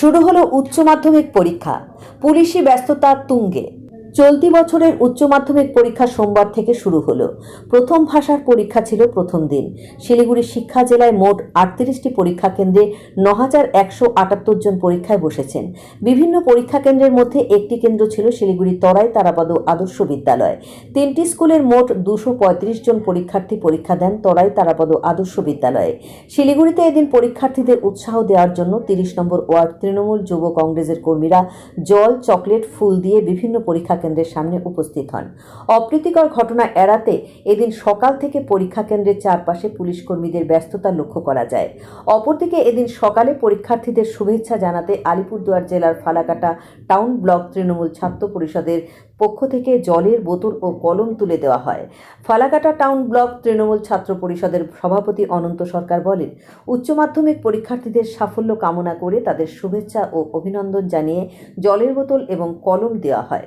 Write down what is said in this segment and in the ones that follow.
শুরু হলো উচ্চ মাধ্যমিক পরীক্ষা। পুলিশি ব্যস্ততা তুঙ্গে। চলতি বছরের উচ্চ মাধ্যমিক পরীক্ষা সোমবার থেকে শুরু হলো। প্রথম ভাষার পরীক্ষা ছিল প্রথম দিন। শিলিগুড়ি শিক্ষা জেলায় মোট আটত্রিশটি পরীক্ষা কেন্দ্রে ন হাজার একশো আটাত্তর জন পরীক্ষায় বসেছেন। বিভিন্ন পরীক্ষা কেন্দ্রের মধ্যে একটি কেন্দ্র ছিল শিলিগুড়ি তরাই তারাপদ আদর্শ বিদ্যালয়। তিনটি স্কুলের মোট দুশো পঁয়ত্রিশ জন পরীক্ষার্থী পরীক্ষা দেন তরাই তারাপদ আদর্শ বিদ্যালয়ে। শিলিগুড়িতে এদিন পরীক্ষার্থীদের উৎসাহ দেওয়ার জন্য তিরিশ নম্বর ওয়ার্ড তৃণমূল যুব কংগ্রেসের কর্মীরা জল, চকলেট, ফুল দিয়ে বিভিন্ন পরীক্ষা কেন্দ্রের সামনে উপস্থিত হন। অপ্রীতিকর ঘটনা এড়াতে এদিন সকাল থেকে পরীক্ষা কেন্দ্রের চারপাশে পুলিশ কর্মীদের ব্যস্ততা লক্ষ্য করা যায়। অপরদিকে এদিন সকালে পরীক্ষার্থীদের শুভেচ্ছা জানাতে আলিপুরদুয়ার জেলার ফালাকাটা টাউন ব্লক তৃণমূল ছাত্র পরিষদের পক্ষ থেকে জলের বোতল ও কলম তুলে দেওয়া হয়। ফালাকাটা টাউন ব্লক তৃণমূল ছাত্র পরিষদের সভাপতি অনন্ত সরকার বলেন, উচ্চ মাধ্যমিক পরীক্ষার্থীদের সাফল্য কামনা করে তাদের শুভেচ্ছা ও অভিনন্দন জানিয়ে জলের বোতল এবং কলম দেওয়া হয়।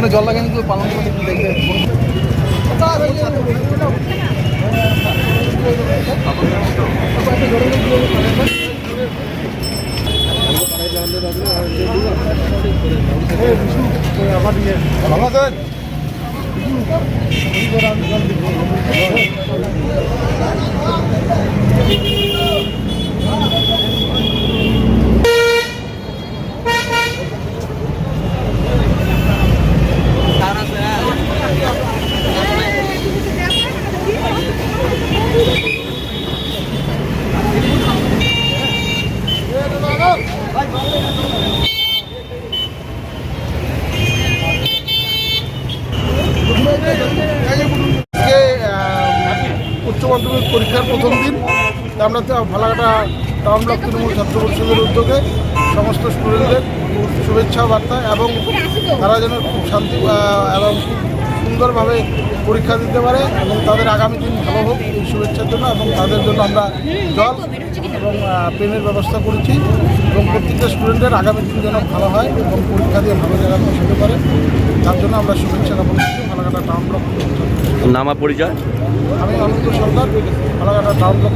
ওখানে জল লাগে কিন্তু পালন করে দেখবে ভালো আছেন উচ্চ মাধ্যমিক পরীক্ষার প্রথম দিন। আমরা তো ফালাকাটা টাউন ব্লক তৃণমূল ছাত্র পরিষদের উদ্যোগে সমস্ত স্টুডেন্টদের শুভেচ্ছা বার্তা এবং তারা যেন খুব শান্তি এবং সুন্দরভাবে পরীক্ষা দিতে পারে এবং তাদের আগামী দিন ভালো হোক এই শুভেচ্ছার জন্য এবং তাদের জন্য আমরা জল এবং পেনের ব্যবস্থা করেছি এবং প্রত্যেকটা স্টুডেন্টের আগামী দিন যেন ভালো হয় এবং পরীক্ষা দিয়ে ভালো জায়গায় পৌঁছতে পারে তার জন্য আমরা শুভেচ্ছা জ্ঞাপন করছি ফালাকাটা টাউন ব্লক। নামা পরিচয় আমি অনন্ত সরকার আলাদা টাউন ব্লক